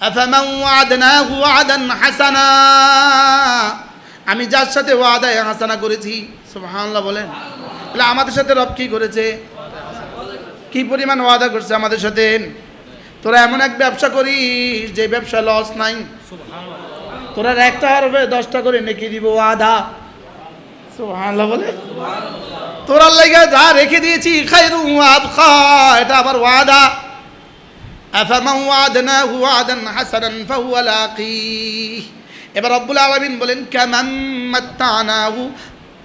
أفمن وعدناه وعدا حسنا আমি যার সাথে ওয়াদায় হাসানা করেছি সুবহানাল্লাহ বলেন তাহলে আমাদের সাথে রব কি করেছে কি পরিমাণ ওয়াদা করছে আমাদের সাথে তোরা এমন এক ব্যবসা করিস যে ব্যবসা লস নাই তোরা একটা হারবে দশটা করে নেকি দিব ওয়াদা সুবহানাল্লাহ বলে তোরার লাগে যা রেখে দিয়েছি খাইরু আবখা এটা আবার ওয়াদা আফামান ওয়াদনাহু ওয়াদান হাসানান ফাহুয়া লাকীহ। এবার রব্বুল আলামিন বলেন, কামান মাত্তানাহু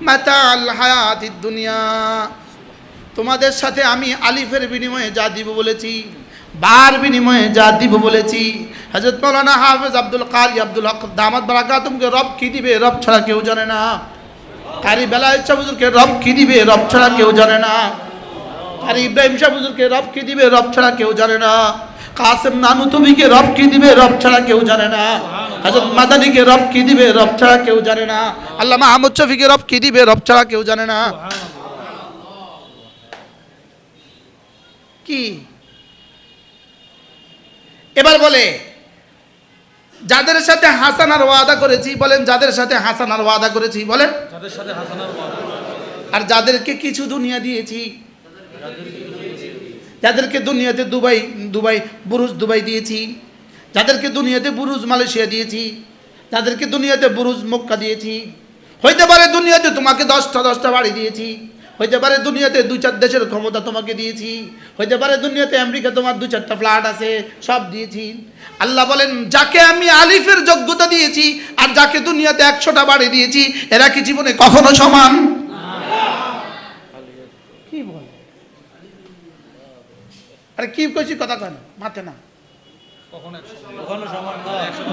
মাতাল হায়াতিদ দুনিয়া। তোমাদের সাথে আমি আলিফের বিনিময়ে যা দিব বলেছি, বার বিনিময়ে যা দিব বলেছি। হযরত মাওলানা হাফেজ আব্দুল কারি আব্দুল হক দামাত বারাকাতুমকে রব কি দিবে, রব ছাড়া কেউ জানে না। কারি বেলায় শাহ হুজুরকে রব কি দিবে, রব ছাড়া কেউ জানে না। আর ইব্রাহিম শাহ হুজুরকে রব কি দিবে, রব ছাড়া কেউ জানে না। কাসেম নানু তুমিকে রব কি দিবে? রব ছাড়া কেউ জানে না। হযরত মাদানিকে রব কি দিবে? রব ছাড়া কেউ জানে না। আল্লামা আহমদ শফিকে রব কি দিবে? রব ছাড়া কেউ জানে না। কি? এবার বলে যাদের সাথে হাসানার ওয়াদা করেছি বলেন যাদের সাথে হাসানার ওয়াদা করেছি বলেন। যাদের সাথে হাসানার ওয়াদা আর যাদেরকে কিছু দুনিয়া দিয়েছি। যাদেরকে দুনিয়াতে দুবাই দুবাই বুরুজ, দুবাই দিয়েছি। যাদেরকে দুনিয়াতে বুরুজ, মালয়েশিয়া দিয়েছি। যাদেরকে দুনিয়াতে বুরুজ, মক্কা দিয়েছি। হইতে পারে দুনিয়াতে তোমাকে দশটা দশটা বাড়ি দিয়েছি। হইতে পারে দুনিয়াতে দু চার দেশের ক্ষমতা তোমাকে দিয়েছি। হইতে পারে দুনিয়াতে আমেরিকা তোমার দু চারটা ফ্ল্যাট আছে, সব দিয়েছি। আল্লাহ বলেন, যাকে আমি আলিফের যোগ্যতা দিয়েছি আর যাকে দুনিয়াতে একশোটা বাড়ি দিয়েছি, এরা কি জীবনে কখনো সমান কি বল আরে কি কইছি কথা কয় না মাথে না।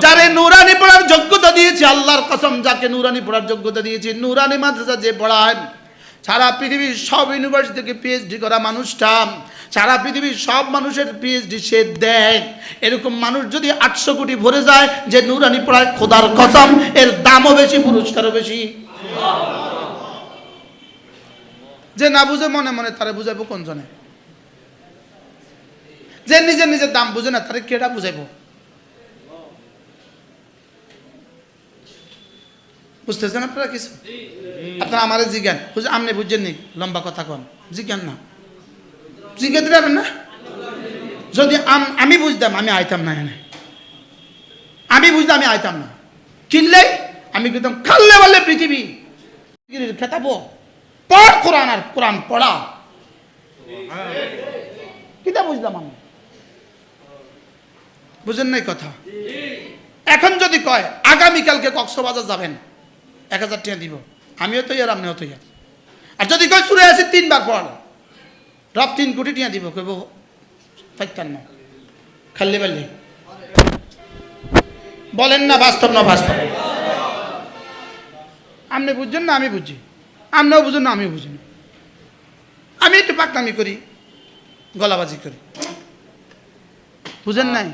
যারে নুরানি পড়ার যোগ্যতা দিয়েছি আল্লাহর কসম যাকে নুরানি পড়ার যোগ্যতা দিয়েছি নুরানি মাদ্রাসা যে পড়ায় সারা পৃথিবীর সব ইউনিভার্সিটি থেকে পিএইচডি করা মানুষটা সারা পৃথিবীর সব মানুষের পিএইচডি সে দেয়। এরকম মানুষ যদি আটশো কোটি ভরে যায় যে নুরানি পড়ায় খোদার কসম এর দামও বেশি পুরস্কারও বেশি। যে না বুঝে মনে মনে তারা বুঝাইবো কোন জনে? যে নিজের নিজের দাম বুঝে না, তারে কেটা বুঝাইবো? বুঝতেছেন আপনারা কিছু? আপনারা আমার জিজ্ঞান, বুঝে আপনি বুঝছেন নি, লম্বা কথা কন। জিজ্ঞান না। জিজ্ঞাতে পারবেন না? যদি আম- আমি বুঝতাম, আমি আইতাম না এনে আমি বুঝতাম, আমি আইতাম না। কিনলে আমি কিন্তু খাল্লে বললে পৃথিবী। খেতাবো। পড় কোরআন আর কোরআন পড়া। কিতা বুঝলাম আমি। বুঝেন নাই কথা? এখন যদি কয়, আগামীকালকে কক্সবাজার যাবেন, এক হাজার টাকা দিব। আমিও তো ইয়ার আপনিও তো ইয়ার আর যদি কয় চুরে আসি তিনবার পড় রব তিন কোটি টিয়া দিব, কইব পাইতাম না। খাল্লি বাল্লি বলেন না, বাস্তব না বাস্তব? আপনি বুঝছেন না, আমি বুঝি। আপনিও বুঝুন না, আমিও বুঝি না। আমি একটু পাকনামি করি, গলাবাজি করি। বুঝেন নাই?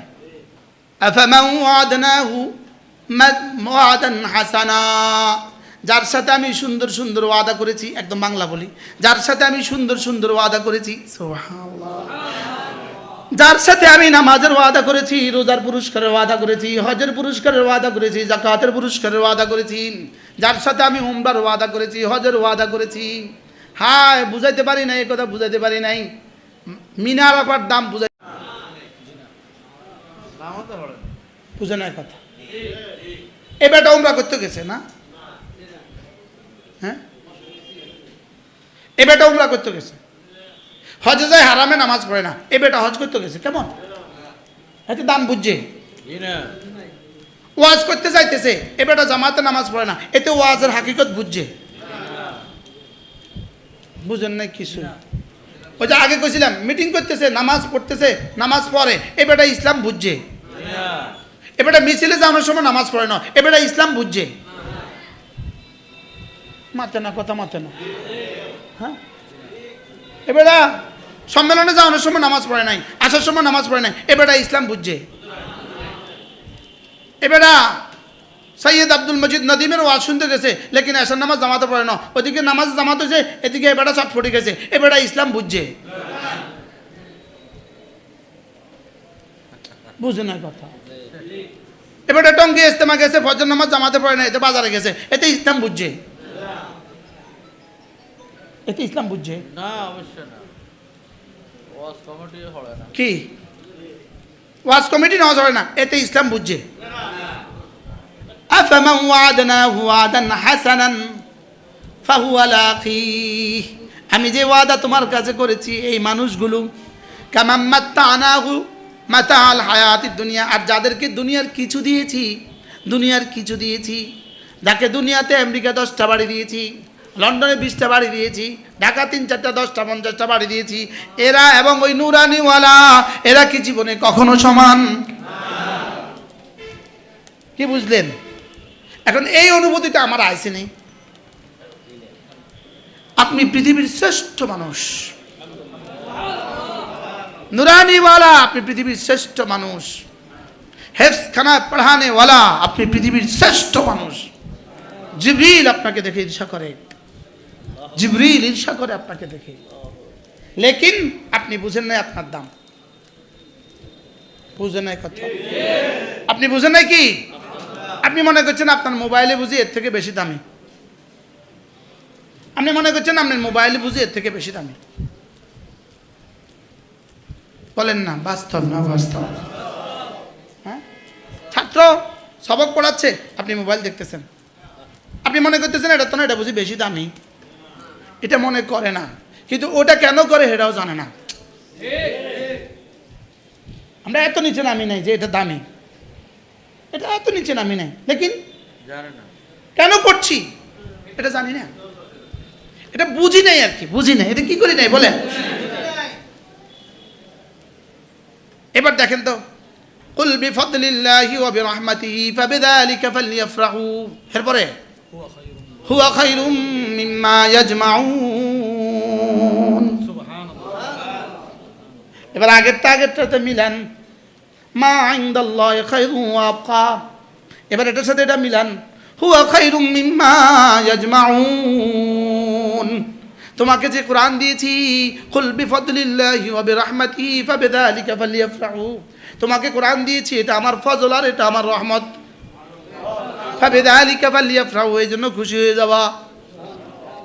أفمن وعدناه مد- وعدا حسنا যার সাথে আমি সুন্দর সুন্দর ওয়াদা করেছি একদম বাংলা বলি যার সাথে আমি সুন্দর সুন্দর ওয়াদা করেছি সুবহানাল্লাহ। যার সাথে আমি নামাজের ওয়াদা করেছি রোজার পুরস্কারের ওয়াদা করেছি হজের পুরস্কারের ওয়াদা করেছি জাকাতের পুরস্কারের ওয়াদা করেছি যার সাথে আমি উমরার ওয়াদা করেছি হজের ওয়াদা করেছি হায় বুঝাইতে পারি নাই এই কথা বুঝাইতে পারি নাই মিনার আপার দাম বুঝাই বুঝে নাই কথা। এ বেটা উমরা করতে গেছে না? হ্যাঁ? এ বেটা উমরা করতে গেছে। হজে যায় হারামে নামাজ পড়ে না। এ বেটা হজ করতে গেছে কেমন? এতে দাম বুঝছে? ওয়াজ করতে যাইতেছে এ বেটা জামাতে নামাজ পড়ে না। এতে ওয়াজের হাকিকত বুঝছে? বুঝেন নাই কিছু। ওই যে আগে কইছিলাম মিটিং করতেছে নামাজ পড়তেছে নামাজ পড়ে। এ বেটা ইসলাম বুঝছে? জি না এবারে মিছিলে যাওয়ার সময় নামাজ পড়ে না। এবারে ইসলাম বুঝছে। মাতে না, কথা মাতে না। হ্যাঁ? এবারে সম্মেলনে যাওয়ানোর সময় নামাজ পড়ে নাই, আসার সময় নামাজ পড়ে নাই, এবারে ইসলাম বুঝছে। এবারে সৈয়দ আব্দুল মজিদ নদীমের ওয়াজ শুনতে গেছে, লেকিন আসার নামাজ জামাতে পড়ে না। ওদিকে নামাজ জামাত হয়েছে, এদিকে এবারে সব ফুটে গেছে, এবারে ইসলাম বুঝছে। বুঝে না কথা এবারে টঙ্গি ইস্তেমা গেছে ফজর নামাজ জামাতে পড়ে না এতে বাজারে গেছে এতে ইসলাম বুঝছে এতে ইসলাম বুঝছে না অবশ্যই না ওয়াজ কমিটি হবে না কি ওয়াজ কমিটি নেওয়া যাবে না এতে ইসলাম বুঝছে أفمن وعدناه وعدا حسنا فهو لاقيه আমি যে ওয়াদা তোমার কাছে করেছি এই মানুষগুলো কামাম মাতাল হায়াতির দুনিয়া। আর যাদেরকে দুনিয়ার কিছু দিয়েছি, দুনিয়ার কিছু দিয়েছি, যাকে দুনিয়াতে আমেরিকা দশটা বাড়ি দিয়েছি, লন্ডনে বিশটা বাড়ি দিয়েছি ঢাকা তিন চারটা, দশটা, পঞ্চাশটা বাড়ি দিয়েছি, এরা এবং ওই নুরানিওয়ালা, এরা কি জীবনে কখনো সমান? কি বুঝলেন? এখন এই অনুভূতিটা আমার আইসে নেই। আপনি পৃথিবীর শ্রেষ্ঠ মানুষ। নুরানিওয়ালা, আপনি পৃথিবীর শ্রেষ্ঠ মানুষ। হেফখানা পড়ানেওয়ালা, আপনি পৃথিবীর শ্রেষ্ঠ মানুষ। আপনাকে দেখে ঈর্ষা করে। জিবরিল ঈর্ষা করে আপনাকে দেখে। লেকিন আপনি বুঝেন নাই আপনার দাম। বুঝেন নাই কথা। আপনি বুঝেন নাই কি? আপনি মনে করছেন আপনার মোবাইলে বুঝি এর থেকে বেশি দামি। আপনি মনে করছেন আপনার মোবাইলে বুঝি এর থেকে বেশি দামি। বলেন না বাস্তব না বাস্তব? হ্যাঁ? ছাত্র সবক পড়াচ্ছে আপনি মোবাইল দেখতেছেন। আপনি মনে করতেছেন এটা তো না এটা বুঝি বেশি দামি। এটা মনে করে না কিন্তু ওটা কেন করে সেটাও জানে না। আমরা এত নিচে নামি নাই যে এটা দামি। এটা এত নিচে নামি নাই। লেকিন কেন করছি? এটা জানি না। এটা বুঝি নাই আর কি বুঝি নাই। এটা কি করি নাই? বলেন। এবার দেখেন তো, কুল বিফদলিল্লাহি ওয়া বিরহমাতিহি ফাবিযালিকা ফালইফরাহু এরপরে, হুয়া খায়রুম মিম্মা ইয়াজমাউন। এবার আগেরটা আগেরটাতে মিলান, মা ইনদাল্লাহি খায়রুম ওয়া আবকা। এবার এটার সাথে এটা মিলান, হুয়া খায়রুম মিম্মা ইয়াজমাউন। তোমাকে যে কোরআন দিয়েছি কুল বিফদলিল্লাহি ওয়া বিরহমাতিহি ফাবিযালিকা ফালইফরাহু তোমাকে কোরআন দিয়েছি এটা আমার ফজল আর এটা আমার রহমত। ফাবিযালিকা ফালইফরাহু এই জন্য খুশি হয়ে যাওয়া।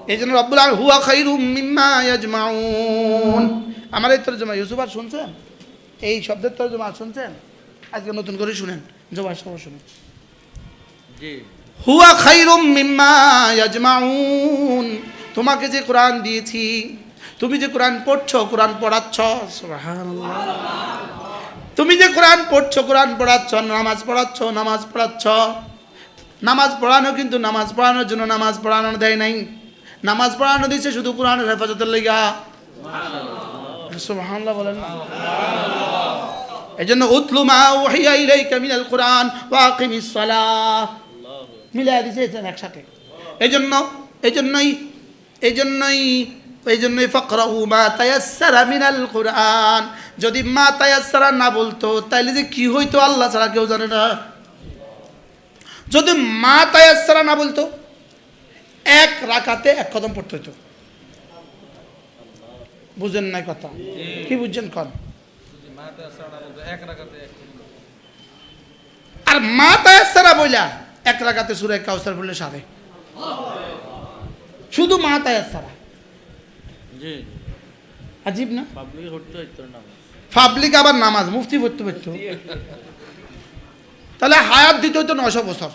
এই জন্য রব্বুল আলামিন হুয়া খায়রুম মিম্মা ইয়াজমাউন। আমার এই তর্জমা ইউসুফ আর শুনছেন? এই শব্দের তর্জমা আর শুনছেন? আজকে নতুন করে শুনেন। জবাই সহ শুনেন। জি। হুয়া খাইরুম মিম্মা ইয়াজমাউন। তোমাকে যে কোরআন দিয়েছি, তুমি যে কোরআন পড়ছো, কোরআন পড়াচ্ছ তুমি যে কোরআন পড়ছো, কোরআন পড়াচ্ছ, নামাজ পড়াচ্ছ নামাজ পড়াচ্ছ। নামাজ পড়ানো কিন্তু নামাজ পড়ানোর জন্য নামাজ পড়ানো দেয় নাই। নামাজ পড়ানো দিচ্ছে শুধু কোরআনের হেফাজতের লেগা। সুবহানাল্লাহ বলেন জন্য উতলু মা উহিয়া ইলাইকা মিনাল কোরআন ওয়া সালাহ। মিলাই এখানে একসাথে। এই জন্য এই জন্যই এই জন্যই ফকরাহু মা তায়াসসারা মিনাল কোরআন। যদি মা তায়াসসারা না বলতো তাইলে যে কি হইতো আল্লাহ ছাড়া কেউ জানে না। যদি মা তায়াসসারা না বলতো এক রাকাতে এক কদম পড়তে হইতো। বুঝেন নাই কথা? কি বুঝছেন কন? রাখাতে আর মা তায়াসসারা বইলা এক রাকাতে সুরে কাউসার বললে সারে শুধু মা তায়াসসারা জি আজীব না? পাবলিক আবার নামাজ মুফতি পড়তে পড়তো তাহলে হায়াত দিতে হতো নশো বছর।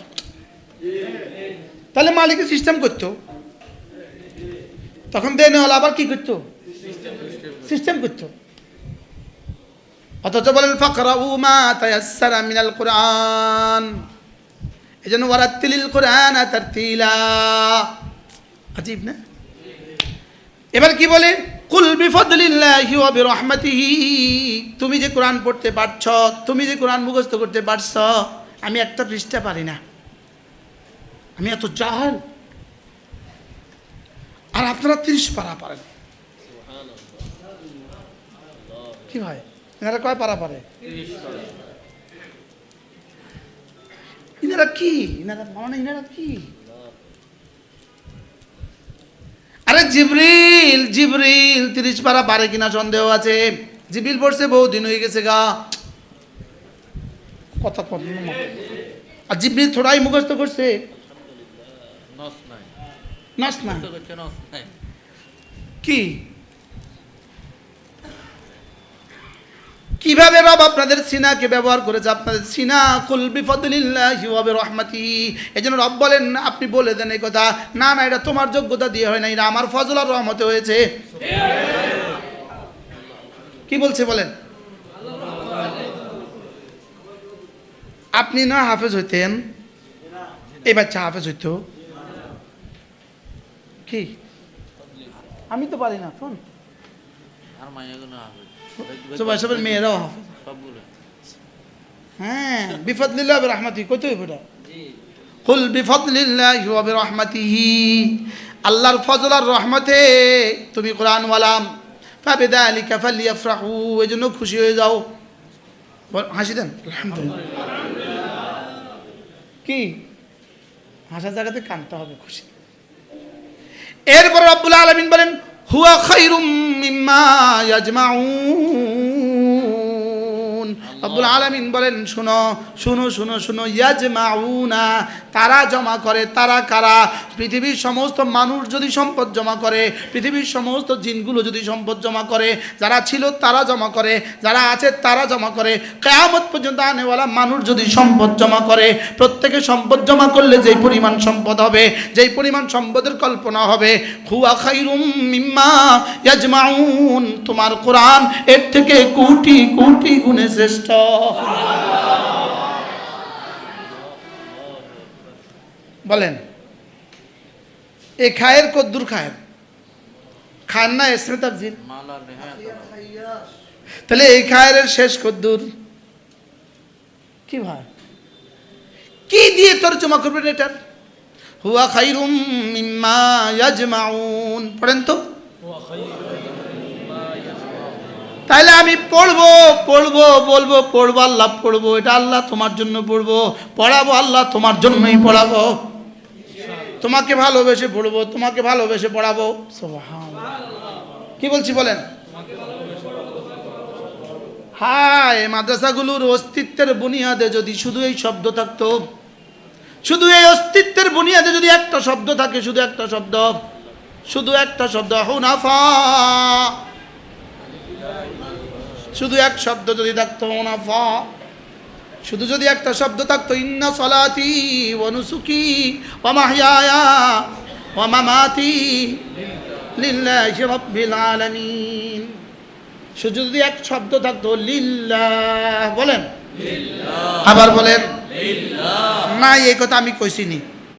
তাহলে মালিকে সিস্টেম করতো। তখন দেনেওয়ালা আবার কি করতো? সিস্টেম করতো। অথচ বলেন ফকরা উমা তায়াসসারা মিনাল কোরআন। এই জন্য ওয়ারাত্তিলিল কোরআন তারতিলা। আজীব না? এবার কি বলে? কুল বিফদলিল্লাহি ওয়া বিরহমাতিহি। তুমি যে কোরআন পড়তে পারছ তুমি যে কোরআন মুখস্থ করতে পারছ আমি একটা পৃষ্ঠা পারি না। আমি এত জাহাল। আর আপনারা ত্রিশ পারা পারেন। কি ভাই? এনারা কয় পারা পারে। ইনারা কি? ইনারা মানে ইনারা কি? আরে জিবরিল জিবরিল তিরিশ পারা পারে কিনা সন্দেহ আছে। জিবরিল পড়ছে বহু দিন হয়ে গেছে গা। কথা আর জিবরিল থোড়াই মুখস্থ করছে নস নাই। কি? কীভাবে রব আপনাদের সিনাকে ব্যবহার করেছে? আপনাদের সিনা কুল বিফদলিল্লাহি ওয়া বিরহমাতিহি এজন্য রব বলেন আপনি বলে দেন এই কথা। না না, এটা তোমার যোগ্যতা দিয়ে হয় না। এটা আমার ফজল আর রহমতে হয়েছে। কি বলছে বলেন? আপনি না হাফেজ হইতেন, এই বাচ্চা হাফেজ হইতো। কি? আমি তো পারি না, শোন। আরগুলো হবে সবাই সবার মেয়েরাও হাফেজ হ্যাঁ বিফদলিল্লাহ রহমাতি কত এটা কুল বিফদলিল্লাহ ওয়া বিরহমাতিহি আল্লাহর ফজল আর রহমতে তুমি কোরআন ওয়ালাম ফাবিদালিকা ফালিয়াফরাহু। এজন্য খুশি হয়ে যাও। হাসি দেন। আলহামদুলিল্লাহ। কি? হাসার জায়গাতে কানতে হবে খুশি। এরপর রব্বুল আলামিন বলেন হুয়া খাইরুম মিম্মা ইয়াজমাউন। রব্বুল আলামিন বলেন শুনো শুনো শুনো শুনো ইয়াজমাউনা তারা জমা করে, তারা কারা? পৃথিবীর সমস্ত মানুষ যদি সম্পদ জমা করে, পৃথিবীর সমস্ত জিনগুলো যদি সম্পদ জমা করে, যারা ছিল তারা জমা করে, যারা আছে তারা জমা করে। কেয়ামত পর্যন্ত আনেওয়ালা মানুষ যদি সম্পদ জমা করে, প্রত্যেকে সম্পদ জমা করলে যেই পরিমাণ সম্পদ হবে, যেই পরিমাণ সম্পদের কল্পনা হবে। হুয়া খাইরুম মিম্মা ইয়াজমাউন। তোমার কোরআন এর থেকে কোটি কোটি গুণে শ্রেষ্ঠ। বলেন। এ খায়ের কদ্দুর খায়ের। খান না এসমে তাবজিল তাহলে এই খায়ের শেষ কদ্দুর কি ভাই? কি দিয়ে তর্জমা করবেন এটার? হুয়া খাইরুম মিম্মা ইয়াজমাউন। পড়েন তো। তাহলে আমি পড়ব পড়ব, বলব, পড়ব, আল্লাহ পড়ব, এটা আল্লাহ তোমার জন্য পড়ব, পড়াবো আল্লাহ তোমার জন্যই পড়াবো। তোমাকে ভালোবেসে পড়ব, তোমাকে ভালোবেসে পড়াবো। কি বলছি বলেন? হায়, মাদ্রাসাগুলোর অস্তিত্বের বুনিয়াদে যদি শুধু এই শব্দ থাকতো, শুধু এই অস্তিত্বের বুনিয়াদে যদি একটা শব্দ থাকে, শুধু একটা শব্দ, শুধু একটা শব্দ, হুনাফা। শুধু এক শব্দ যদি থাকতো, হুনাফা। শুধু যদি একটা শব্দ থাকতো ইন্না সলাতি অনুসুকি ওমাহিয়ায়া অমামাতি লিল্লাহি রাব্বিল আলামিন। শুধু যদি এক শব্দ থাকতো লিল্লাহ বলেন? আবার বলেন? না এই কথা আমি কইছিনি